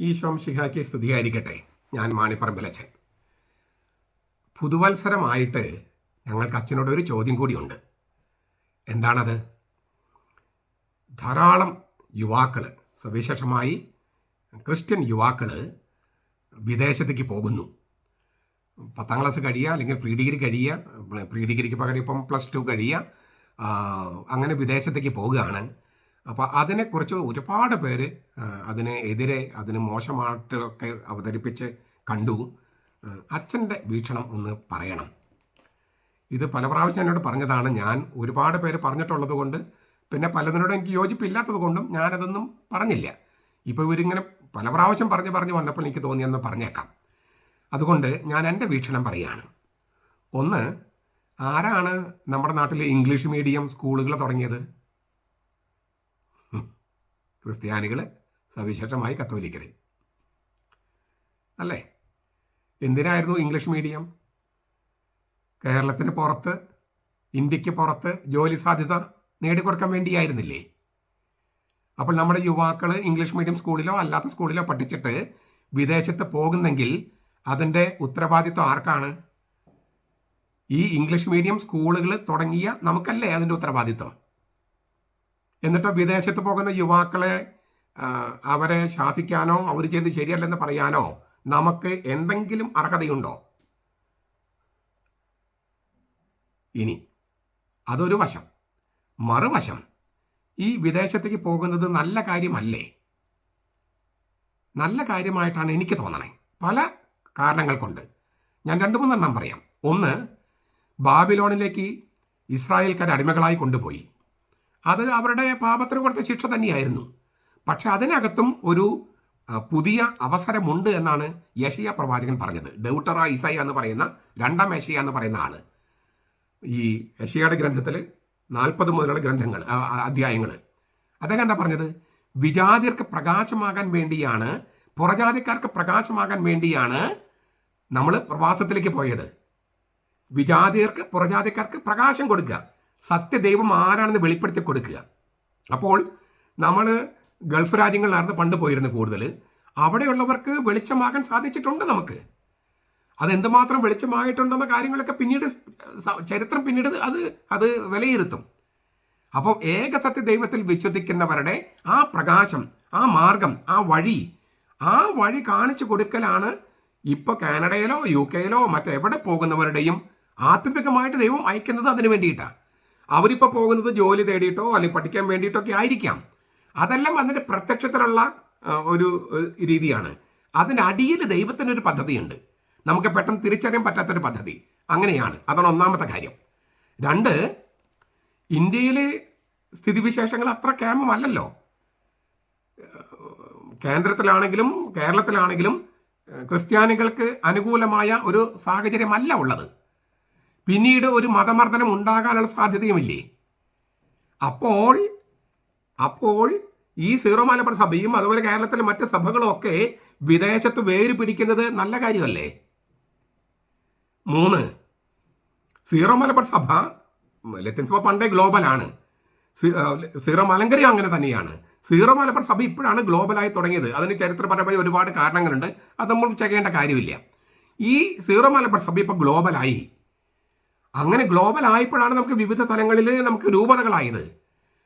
ഈശോം ശിഹാക്കി സ്തുതിയായിരിക്കട്ടെ. ഞാൻ മാണിപ്പറമ്പിലച്ചൻ പുതുവത്സരമായിട്ട് ഞങ്ങൾക്ക് അച്ഛനോട് ഒരു ചോദ്യം കൂടിയുണ്ട്. എന്താണത്? ധാരാളം യുവാക്കൾ സവിശേഷമായി ക്രിസ്ത്യൻ യുവാക്കൾ വിദേശത്തേക്ക് പോകുന്നു. പത്താം ക്ലാസ് കഴിയുക അല്ലെങ്കിൽ പ്രീ ഡിഗ്രി കഴിയുക പ്രീ ഡിഗ്രിക്ക് പകരം ഇപ്പം പ്ലസ് ടു കഴിയുക അങ്ങനെ വിദേശത്തേക്ക് പോവുകയാണ് അപ്പോൾ അതിനെക്കുറിച്ച് ഒരുപാട് പേര് അതിന് എതിരെ അതിന് മോശമായിട്ടൊക്കെ അവതരിപ്പിച്ച് കണ്ടു. അച്ഛന്റെ വീക്ഷണം ഒന്ന് പറയണം. ഇത് പല പ്രാവശ്യം എന്നോട് പറഞ്ഞതാണ്. ഞാൻ ഒരുപാട് പേര് പറഞ്ഞിട്ടുള്ളത് കൊണ്ട് പിന്നെ പലതിനോടും എനിക്ക് യോജിപ്പില്ലാത്തത് കൊണ്ടും ഞാനതൊന്നും പറഞ്ഞില്ല. ഇപ്പോൾ ഇവരിങ്ങനെ പല പ്രാവശ്യം പറഞ്ഞ് പറഞ്ഞ് വന്നപ്പോൾ എനിക്ക് തോന്നിയെന്ന് പറഞ്ഞേക്കാം. അതുകൊണ്ട് ഞാൻ എന്റെ വീക്ഷണം പറയുകയാണ് ഒന്ന് ആരാണ് നമ്മുടെ നാട്ടിൽ ഇംഗ്ലീഷ് മീഡിയം സ്കൂളുകൾ തുടങ്ങിയത്? ക്രിസ്ത്യാനികൾ സവിശേഷമായി കത്തോലിക്കരെ. അല്ലേ? എന്തിനായിരുന്നു ഇംഗ്ലീഷ് മീഡിയം? കേരളത്തിന് പുറത്ത് ഇന്ത്യയ്ക്ക് പുറത്ത് ജോലി സാധ്യത നേടിക്കൊടുക്കാൻ വേണ്ടിയായിരുന്നില്ലേ? അപ്പോൾ നമ്മുടെ യുവാക്കൾ ഇംഗ്ലീഷ് മീഡിയം സ്കൂളിലോ അല്ലാത്ത സ്കൂളിലോ പഠിച്ചിട്ട് വിദേശത്ത് പോകുന്നെങ്കിൽ അതിന്റെ ഉത്തരവാദിത്വം ആർക്കാണ്? ഈ ഇംഗ്ലീഷ് മീഡിയം സ്കൂളുകൾ തുടങ്ങിയ നമുക്കല്ലേ അതിന്റെ ഉത്തരവാദിത്വം? എന്നിട്ട് വിദേശത്ത് പോകുന്ന യുവാക്കളെ അവരെ ശാസിക്കാനോ അവർ ചെയ്ത് ശരിയല്ലെന്ന് പറയാനോ നമുക്ക് എന്തെങ്കിലും അർഹതയുണ്ടോ? ഇനി അതൊരു വശം. മറുവശം ഈ വിദേശത്തേക്ക് പോകുന്നത് നല്ല കാര്യമല്ലേ? നല്ല കാര്യമായിട്ടാണ് എനിക്ക് തോന്നണേ. പല കാരണങ്ങൾ കൊണ്ട്. ഞാൻ രണ്ട് മൂന്നെണ്ണം പറയാം. ഒന്ന് ബാബിലോണിലേക്ക് ഇസ്രായേൽക്കാർ അടിമകളായി കൊണ്ടുപോയി. അത് അവരുടെ പാപത്തിന് കൊടുത്ത ശിക്ഷ തന്നെയായിരുന്നു. പക്ഷെ അതിനകത്തും ഒരു പുതിയ അവസരമുണ്ട് എന്നാണ് യശയ പ്രവാചകൻ പറഞ്ഞത്. ഡൗട്ടറ ഇസയ എന്ന് പറയുന്ന രണ്ടാം യശയ എന്ന് പറയുന്ന ആൾ. ഈ യശയുടെ ഗ്രന്ഥത്തിൽ നാൽപ്പത് മുതലുള്ള ഗ്രന്ഥങ്ങൾ അധ്യായങ്ങൾ അദ്ദേഹം എന്താ പറഞ്ഞത്? വിജാതിർക്ക് പ്രകാശമാകാൻ വേണ്ടിയാണ് പുറജാതിക്കാർക്ക് പ്രകാശമാകാൻ വേണ്ടിയാണ് നമ്മൾ പ്രവാസത്തിലേക്ക് പോയത്. വിജാതിയർക്ക് പുറജാതിക്കാർക്ക് പ്രകാശം കൊടുക്കുക. സത്യദൈവം ആരാണെന്ന് വെളിപ്പെടുത്തി കൊടുക്കുക. അപ്പോൾ നമ്മൾ ഗൾഫ് രാജ്യങ്ങളിലായിരുന്നു പണ്ട് പോയിരുന്നത് കൂടുതൽ. അവിടെയുള്ളവർക്ക് വെളിച്ചമാകാൻ സാധിച്ചിട്ടുണ്ട് നമുക്ക്. അതെന്തുമാത്രം വെളിച്ചമായിട്ടുണ്ടെന്ന കാര്യങ്ങളൊക്കെ പിന്നീട് ചരിത്രം പിന്നീട് അത് അത് വിലയിരുത്തും. അപ്പോൾ ഏകസത്യ ദൈവത്തിൽ വിശ്വസിക്കുന്നവരുടെ ആ പ്രകാശം ആ മാർഗം ആ വഴി ആ വഴി കാണിച്ചു കൊടുക്കലാണ് ഇപ്പോൾ കാനഡയിലോ യു കെയിലോ മറ്റെവിടെ പോകുന്നവരുടെയും ആത്യന്തികമായിട്ട് ദൈവം അയക്കുന്നത് അതിനു വേണ്ടിയിട്ടാണ് അവരിപ്പോൾ പോകുന്നത് ജോലി തേടിയിട്ടോ അല്ലെങ്കിൽ പഠിക്കാൻ വേണ്ടിയിട്ടോ ഒക്കെ ആയിരിക്കാം. അതെല്ലാം അതിന്റെ പ്രത്യക്ഷത്തിലുള്ള ഒരു രീതിയാണ്. അതിനടിയിൽ ദൈവത്തിനൊരു പദ്ധതിയുണ്ട്. നമുക്ക് പെട്ടെന്ന് തിരിച്ചറിയാൻ പറ്റാത്തൊരു പദ്ധതി. അങ്ങനെയാണ്. അതാണ് ഒന്നാമത്തെ കാര്യം. രണ്ട് ഇന്ത്യയിലെ സ്ഥിതിവിശേഷങ്ങൾ അത്ര കേമമല്ലല്ലോ. കേന്ദ്രത്തിലാണെങ്കിലും കേരളത്തിലാണെങ്കിലും ക്രിസ്ത്യാനികൾക്ക് അനുകൂലമായ ഒരു സാഹചര്യമല്ല ഉള്ളത്. പിന്നീട് ഒരു മതമർദ്ദനം ഉണ്ടാകാനുള്ള സാധ്യതയുമില്ലേ? അപ്പോൾ അപ്പോൾ ഈ സീറോ മലബാർ സഭയും അതുപോലെ കേരളത്തിലെ മറ്റ് സഭകളും ഒക്കെ വിദേശത്ത് വേര് പിടിക്കുന്നത് നല്ല കാര്യമല്ലേ? മൂന്ന് സീറോ മലബാർ സഭ ലത്തിൻ സഭ പണ്ടേ ഗ്ലോബലാണ്. സീറോ മലങ്കരി അങ്ങനെ തന്നെയാണ്. സീറോ മലബാർ സഭ ഇപ്പോഴാണ് ഗ്ലോബലായി തുടങ്ങിയത്. അതിന് ചരിത്രപരമായി ഒരുപാട് കാരണങ്ങളുണ്ട്. അത് നമ്മൾ ചെയ്യേണ്ട കാര്യമില്ല. ഈ സീറോ മലബാർ സഭ ഇപ്പോൾ ഗ്ലോബലായി. അങ്ങനെ ഗ്ലോബൽ ആയപ്പോഴാണ് നമുക്ക് വിവിധ തലങ്ങളിൽ നമുക്ക് രൂപതകളായത്.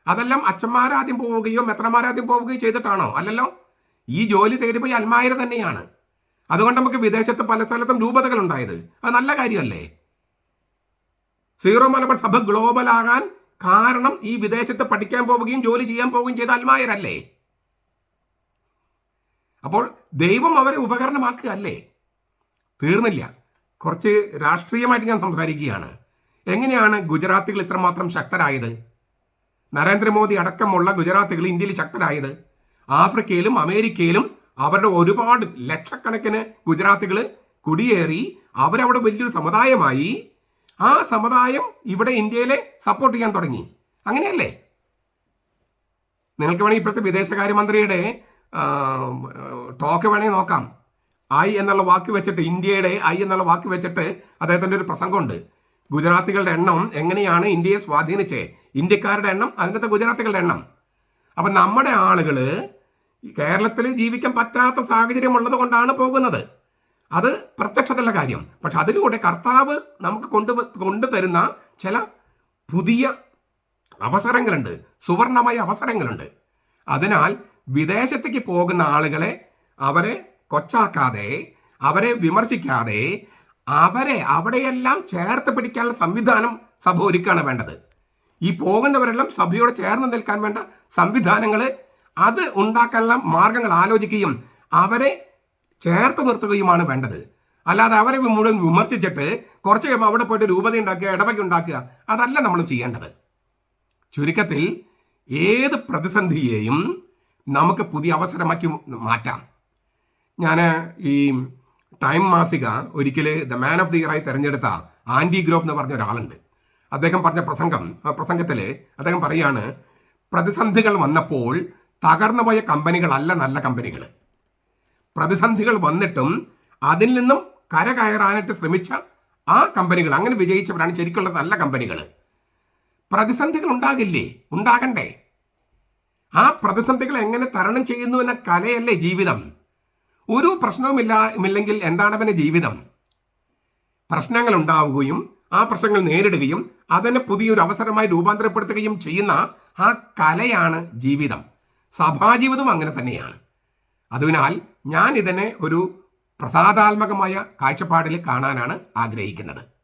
അതെല്ലാം അച്ഛന്മാരാദ്യം പോവുകയോ മെത്രന്മാരാദ്യം പോവുകയോ ചെയ്തിട്ടാണോ? അല്ലല്ലോ. ഈ ജോലി തേടിപ്പോയി അൽമായര തന്നെയാണ്. അതുകൊണ്ട് നമുക്ക് വിദേശത്ത് പല സ്ഥലത്തും രൂപതകൾ ഉണ്ടായത് അത് നല്ല കാര്യമല്ലേ? സീറോ മലബാർ സഭ ഗ്ലോബൽ ആകാൻ കാരണം ഈ വിദേശത്ത് പഠിക്കാൻ പോവുകയും ജോലി ചെയ്യാൻ പോവുകയും ചെയ്ത അൽമായരല്ലേ? അപ്പോൾ ദൈവം അവരെ ഉപകരണമാക്കുക അല്ലേ തീർന്നില്ല. കുറച്ച് രാഷ്ട്രീയമായിട്ട് ഞാൻ സംസാരിക്കുകയാണ്. എങ്ങനെയാണ് ഗുജറാത്തികൾ ഇത്രമാത്രം ശക്തരായത്? നരേന്ദ്രമോദി അടക്കമുള്ള ഗുജറാത്തികൾ ഇന്ത്യയിൽ ശക്തരായത്? ആഫ്രിക്കയിലും അമേരിക്കയിലും അവരുടെ ഒരുപാട് ലക്ഷക്കണക്കിന് ഗുജറാത്തികൾ കുടിയേറി അവരവിടെ വലിയൊരു സമുദായമായി. ആ സമുദായം ഇവിടെ ഇന്ത്യയിലെ സപ്പോർട്ട് ചെയ്യാൻ തുടങ്ങി. അങ്ങനെയല്ലേ? നിങ്ങൾക്ക് വേണമെങ്കിൽ ഇപ്പോഴത്തെ വിദേശകാര്യമന്ത്രിയുടെ ടോക്ക് വേണമെങ്കിൽ നോക്കാം. ഐ എന്നുള്ള വാക്ക് വെച്ചിട്ട് ഇന്ത്യയുടെ ഐ എന്നുള്ള വാക്ക് വെച്ചിട്ട് അദ്ദേഹത്തിന്റെ ഒരു പ്രസംഗമുണ്ട്. ഗുജറാത്തികളുടെ എണ്ണം എങ്ങനെയാണ് ഇന്ത്യയെ സ്വാധീനിച്ചേ? ഇന്ത്യക്കാരുടെ എണ്ണം അതിനകത്ത് ഗുജറാത്തികളുടെ എണ്ണം. അപ്പം നമ്മുടെ ആളുകൾ കേരളത്തിൽ ജീവിക്കാൻ പറ്റാത്ത സാഹചര്യം ഉള്ളത് കൊണ്ടാണ് പോകുന്നത്. അത് പ്രത്യക്ഷത്തിലുള്ള കാര്യം. പക്ഷെ അതിലൂടെ കർത്താവ് നമുക്ക് കൊണ്ടു കൊണ്ടുതരുന്ന ചില പുതിയ അവസരങ്ങളുണ്ട്. സുവർണമായ അവസരങ്ങളുണ്ട്. അതിനാൽ വിദേശത്തേക്ക് പോകുന്ന ആളുകളെ അവരെ കൊച്ചാക്കാതെ അവരെ വിമർശിക്കാതെ അവരെ അവിടെയെല്ലാം ചേർത്ത് പിടിക്കാനുള്ള സംവിധാനം സഭ ഒരുക്കുകയാണ് വേണ്ടത്. ഈ പോകുന്നവരെല്ലാം സഭയോട് ചേർന്ന് നിൽക്കാൻ വേണ്ട സംവിധാനങ്ങൾ അത് ഉണ്ടാക്കാനുള്ള മാർഗങ്ങൾ ആലോചിക്കുകയും അവരെ ചേർത്ത് നിർത്തുകയുമാണ് വേണ്ടത്. അല്ലാതെ അവരെ മുഴുവൻ വിമർശിച്ചിട്ട് കുറച്ച് കഴിയുമ്പോൾ അവിടെ പോയിട്ട് രൂപത ഉണ്ടാക്കുക ഇടവക ഉണ്ടാക്കുക അതല്ല നമ്മൾ ചെയ്യേണ്ടത്. ചുരുക്കത്തിൽ ഏത് പ്രതിസന്ധിയെയും നമുക്ക് പുതിയ അവസരമാക്കി മാറ്റാം. ഞാൻ ഈ ടൈം മാസിക ഒരിക്കൽ the man of the year ആയി തിരഞ്ഞെടുത്ത ആന്റി ഗ്രോഫ് എന്ന് പറഞ്ഞ ഒരാളുണ്ട്. അദ്ദേഹം പറഞ്ഞ പ്രസംഗം ആ പ്രസംഗത്തിൽ അദ്ദേഹം പറയാണ് പ്രതിസന്ധികൾ വന്നപ്പോൾ തകർന്നുപോയ കമ്പനികളല്ല നല്ല കമ്പനികൾ പ്രതിസന്ധികൾ വന്നിട്ടും അതിൽ നിന്നും കരകയറാനായിട്ട് ശ്രമിച്ച ആ കമ്പനികൾ അങ്ങനെ വിജയിച്ചവരാണ് ശരിക്കുള്ള നല്ല കമ്പനികൾ പ്രതിസന്ധികൾ ഉണ്ടാകില്ലേ? ഉണ്ടാകണ്ടേ? ആ പ്രതിസന്ധികൾ എങ്ങനെ തരണം ചെയ്യുന്നു എന്ന കലയല്ലേ ജീവിതം. ഒരു പ്രശ്നവുമില്ല ഇല്ലെങ്കിൽ എന്താണ് അവന്റെ ജീവിതം? പ്രശ്നങ്ങൾ ഉണ്ടാവുകയും ആ പ്രശ്നങ്ങൾ നേരിടുകയും അതിനെ പുതിയൊരു അവസരമായി രൂപാന്തരപ്പെടുത്തുകയും ചെയ്യുന്ന ആ കലയാണ് ജീവിതം. സഭാജീവിതം അങ്ങനെ തന്നെയാണ്. അതിനാൽ ഞാൻ ഇതിനെ ഒരു പ്രസാദാത്മകമായ കാഴ്ചപ്പാടിൽ കാണാനാണ് ആഗ്രഹിക്കുന്നത്.